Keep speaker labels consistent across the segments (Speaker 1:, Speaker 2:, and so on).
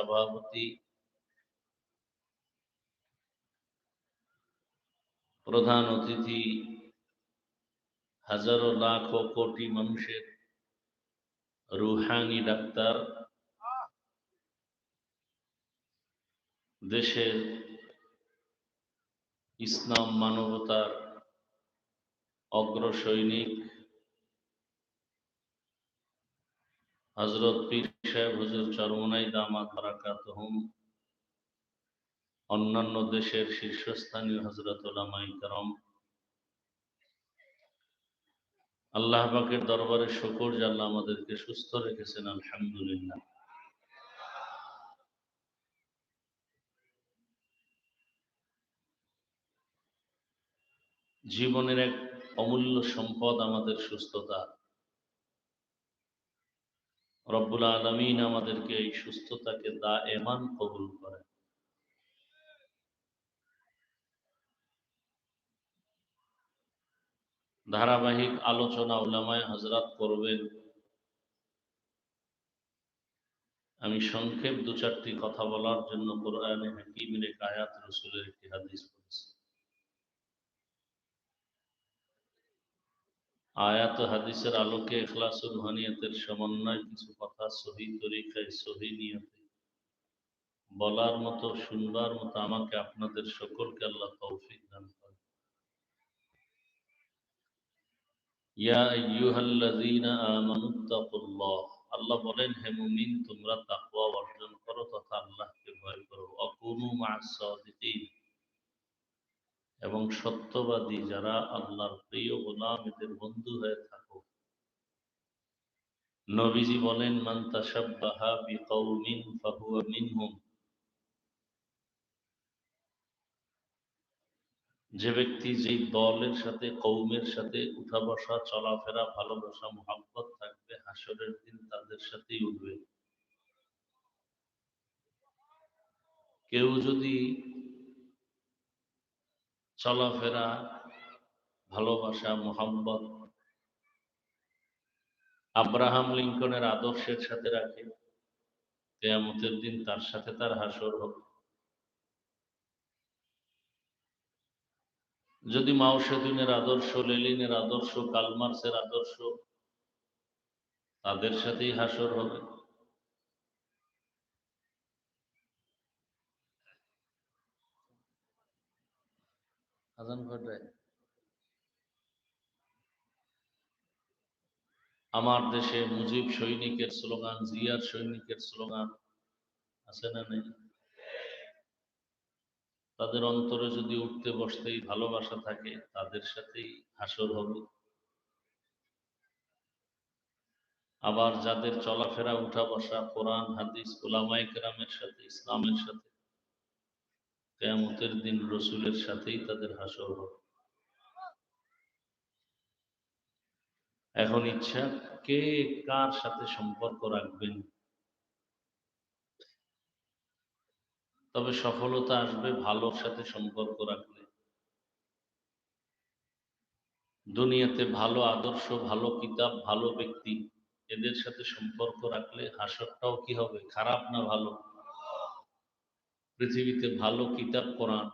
Speaker 1: সভাপতি প্রধান অতিথি, হাজারো লাখ কোটি মানুষের রুহানি ডাক্তার, দেশের ইসলাম মানবতার অগ্রসৈনিক হজরত পীর সাহেব হুজুর চরমনাই দামাত বারাকাত অন্যান্য দেশের শীর্ষস্থানীয় হজরত ওলামাই করম। আল্লাহ পাকের দরবারে শকর যে আল্লাহ আমাদেরকে সুস্থ রেখেছেন, আলহামদুলিল্লাহ। জীবনের এক অমূল্য সম্পদ আমাদের সুস্থতা। রব্বুল আলমিন আমাদেরকে এই সুস্থতাকে দা এমান কবুল করেন। ধারাবাহিক আলোচনা উলামায় হজরত করবেন। আমি সংক্ষেপ দু চারটি কথা বলার জন্য কোরআনে হাকিমের এক আয়াত রসুলের একটি হাদিস আয়াত হাদিসের আলোকে এখলাসুল হানিয়াতের সমন্বয় কিছু কথা সহি তরিকায়, সহি নিয়তে বলার মতো, শুনবার মতো আমাকে আপনাদের সকলকে আল্লাহ তৌফিক দান করেন। ইয়া আইয়ুহাল্লাযীনা আমানুত্তাকুল্লাহ আল্লাহ বলেন, হে মুমিন, তোমরা তাকওয়া অর্জন করো তথা আল্লাহকে ভয় করো। অকুনু মা'আস সাদিকিন এবং সত্যবাদী যারা আল্লাহর প্রিয় গোলাম এদের বন্ধু হয়ে থাকো। নবীজি বলেন, মান ফাহুয়া মিনহুম। যে ব্যক্তি যেই দলের সাথে কৌমের সাথে উঠা বসা চলাফেরা, ভালোবাসা মোহাম্মত থাকবে, হাসরের দিন তাদের সাথেই উঠবে। কেউ যদি চলাফেরা, ভালোবাসা মোহাম্মত আব্রাহাম লিঙ্কনের আদর্শের সাথে রাখে। কেয়ামতের দিন তার সাথে তার হাসর হোক। যদি মাওসেদিনের আদর্শ, লেলিনের আদর্শ, কালমার্সের আদর্শ, তাদের সাথেই হাসর হবে। আজান ঘটায় আমার দেশে মুজিব সৈনিকের স্লোগান, জিয়ার সৈনিকের স্লোগান আছে না নেই? তাদের অন্তরে যদি উঠতে বসতেই ভালোবাসা থাকে, তাদের সাথেই হাসর হবে। আবার যাদের চলাফেরা উঠা বসা কোরআন, হাদিস ওলামাই কেরামের সাথে, ইসলামের সাথে কেয়ামতের দিন রসুলের সাথেই তাদের হাসর হবে। এখন ইচ্ছা, কে কার সাথে সম্পর্ক রাখবেন? তবে সফলতা আসবে ভালোর সাথে সম্পর্ক রাখলে। দুনিয়াতে ভালো আদর্শ, ভালো কিতাব, ভালো ব্যক্তি, এদের সাথে সম্পর্ক রাখলে হাসরটাও কি হবে, খারাপ না ভালো? পৃথিবীতে ভালো কিতাব, কোরআন,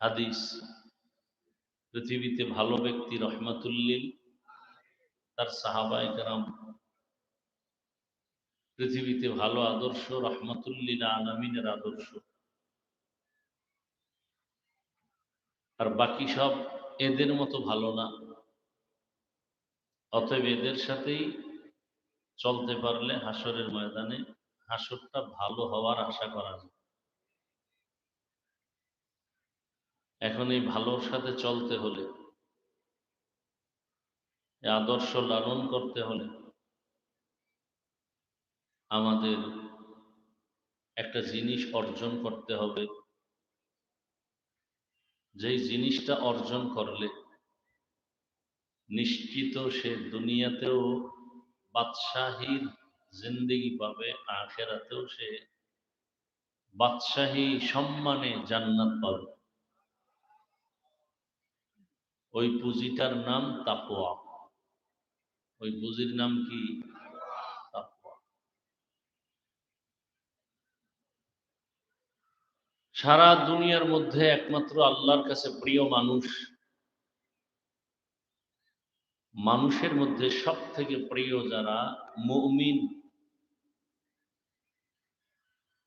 Speaker 1: হাদিস, পৃথিবীতে ভালো ব্যক্তি রহমাতুল্লিল, তার সাহাবাই কারাম, পৃথিবীতে ভালো আদর্শ রহমতুল্লিল আলমিনের আদর্শ। আর বাকি সব এদের মতো ভালো না। অতএব এদের সাথেই চলতে পারলে হাসরের ময়দানে হাসরটা ভালো হওয়ার আশা করা যায়। এখন এই ভালোর সাথে চলতে হলে আদর্শ লালন করতে হলে আমাদের একটা জিনিস অর্জন করতে হবে। যেই জিনিসটা অর্জন করলে নিশ্চিত সে দুনিয়াতেও বাদশাহীর জিন্দিগি পাবে আখেরাতেও সে বাদশাহী সম্মানে জান্নাত পাবে। ওই পুঁজিটার নাম তাপোয়া ওই পুঁজির নাম কি? সারা দুনিয়ার মধ্যে একমাত্র আল্লাহর কাছে প্রিয় মানুষ, মানুষের মধ্যে সব থেকে প্রিয় যারা মুমিন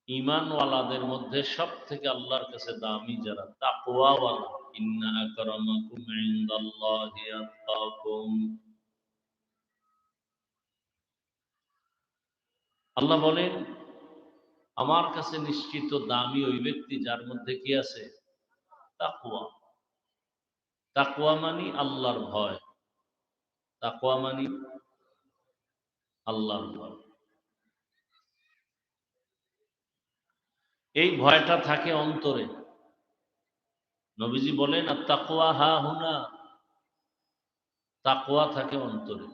Speaker 1: ইমানওয়ালাদের মধ্যে সব থেকে আল্লাহর কাছে দামি যারা, তাকওয়াওয়ালা। ইন্না আকরামাকুম ইনদাল্লাহি আতকাকুম। আল্লাহ বলেন, আমার কাছে নিশ্চিত দামি ওই ব্যক্তি যার মধ্যে কি আছে? তাকুয়া তাকুয়া মানি আল্লাহর ভয়। তাকুয়া মানি আল্লাহর ভয়। এই ভয়টা থাকে অন্তরে। নবীজি বলেন আর তাকুয়া হা হুনা। তাকুয়া থাকে অন্তরে।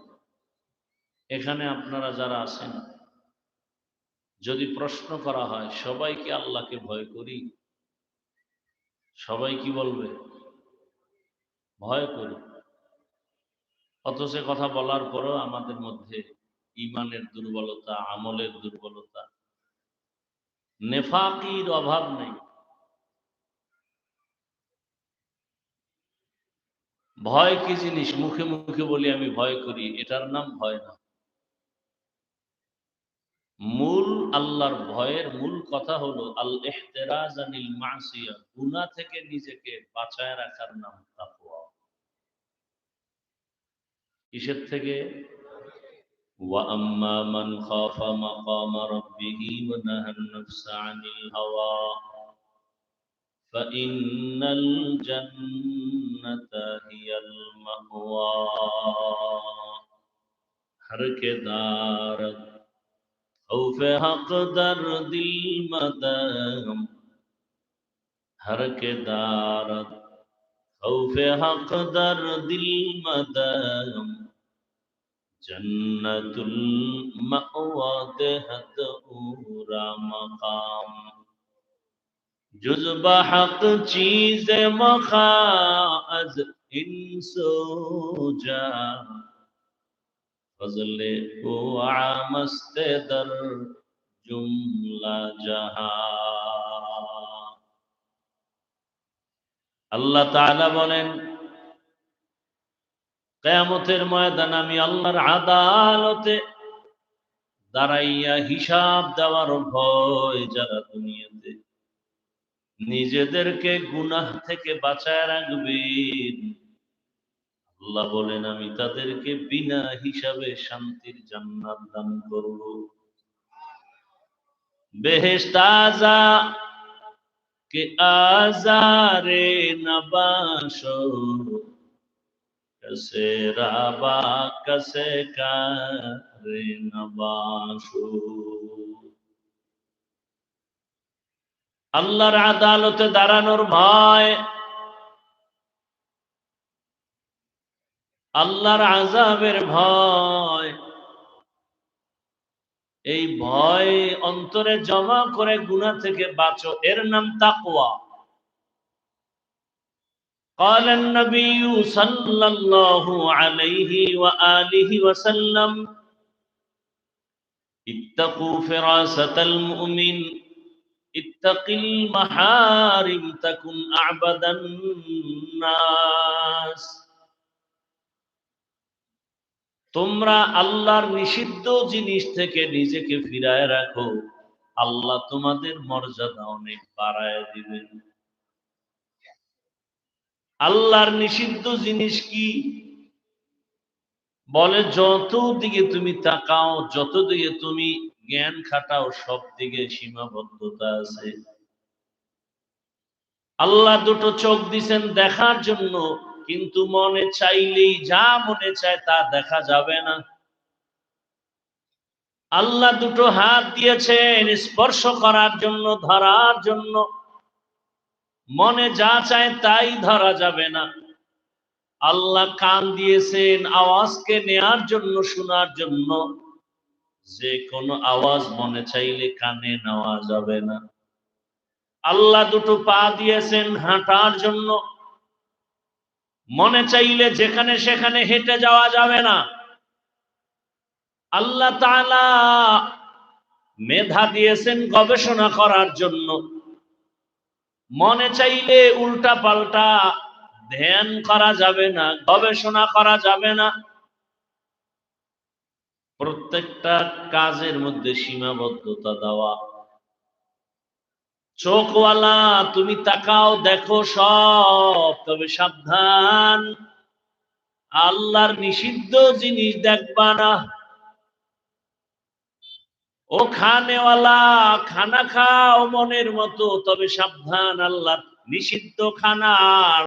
Speaker 1: এখানে আপনারা যারা আছেন, যদি প্রশ্ন করা হয় সবাই কি আল্লাহকে ভয় করি। সবাই কি বলবে? ভয় করি। অথচ কথা বলার পরও আমাদের মধ্যে ইমানের দুর্বলতা, আমলের দুর্বলতা নেফাকির অভাব নেই। ভয় কি জিনিস? মুখে মুখে বলি, আমি ভয় করি। এটার নাম ভয় না। মূল আল্লাহর ভয়ের মূল কথা হলো আল এহতেরাজ আনিল মাসিয়া, গুনাহ থেকে নিজেকে বাঁচায় রাখার নাম তাকওয়া। কিসের থেকে? وأما من خاف مقام ربه ونهى النفس عن الهوى فإن الجنة هي المأوى. حرك دارت خوف حق در دل مدم حرک دارد خوف حق در دل مدم جنت المأوى دہت اورا مقام جزب حق چیز مخا از انسو جا فضل او عامست در জুমলা জাহা আল্লাহ তাআলা বলেন কেয়ামতের ময়দান আমি আল্লাহর আদালতে দাঁড়াইয়া হিসাব দেওয়ার ভয় যারা দুনিয়াতে নিজেদেরকে গুনাহ থেকে বাঁচায় রাখবেন। আল্লাহ বলেন, আমি তাদেরকে বিনা হিসাবে শান্তির জান্নাত দান করব। বেহেস্তাজা কে আজারে নবাসো কসে রাবা কসে কারে নবাসো। আল্লাহর আদালতে দাঁড়ানোর ভয়, আল্লাহর আজাবের ভয়। এই ভয় অন্তরে জমা করে গুণা থেকে বাঁচো। এর নাম তাকওয়া। قال النبي صلى الله عليه وآله وسلم اتقوا فراسة المؤمن اتق المحارم تكن أعبد الناس তোমরা আল্লাহর নিষিদ্ধ জিনিস থেকে নিজেকে ফিরায় রাখো আল্লাহ তোমাদের মর্যাদা অনেক বাড়ায় দিবেন আল্লাহর নিষিদ্ধ জিনিস কি? বলে যত দিকে তুমি তাকাও যত দিকে তুমি জ্ঞান খাটাও সব দিকে সীমাবদ্ধতা আছে। আল্লাহ দুটো চোখ দিছেন দেখার জন্য, কিন্তু মনে চাইলেই যা মনে চায় তা দেখা যাবে না। আল্লাহ দুটো হাত দিয়েছেন স্পর্শ করার জন্য, ধরার জন্য। মনে যা চায় তাই ধরা যাবে না। আল্লাহ কান দিয়েছেন আওয়াজকে নেয়ার জন্য, শোনার জন্য। যে কোনো আওয়াজ মনে চাইলে কানে নেওয়া যাবে না। আল্লাহ দুটো পা দিয়েছেন হাঁটার জন্য। মনে চাইলে যেখানে সেখানে হেঁটে যাওয়া যাবে না। আল্লাহ তাআলা মেধা দিয়েছেন গবেষণা করার জন্য। মনে চাইলে উল্টা পাল্টা ধ্যান করা যাবে না, গবেষণা করা যাবে না। প্রত্যেকটা কাজের মধ্যে সীমাবদ্ধতা দেওয়া। চোখওয়ালা, তুমি তাকাও, দেখো সব, তবে সাবধান। আল্লাহর নিষিদ্ধ জিনিস দেখবা না। ও খানেওয়ালা খানা খাও মনের মতো তবে সাবধান আল্লাহ নিষিদ্ধ খানা।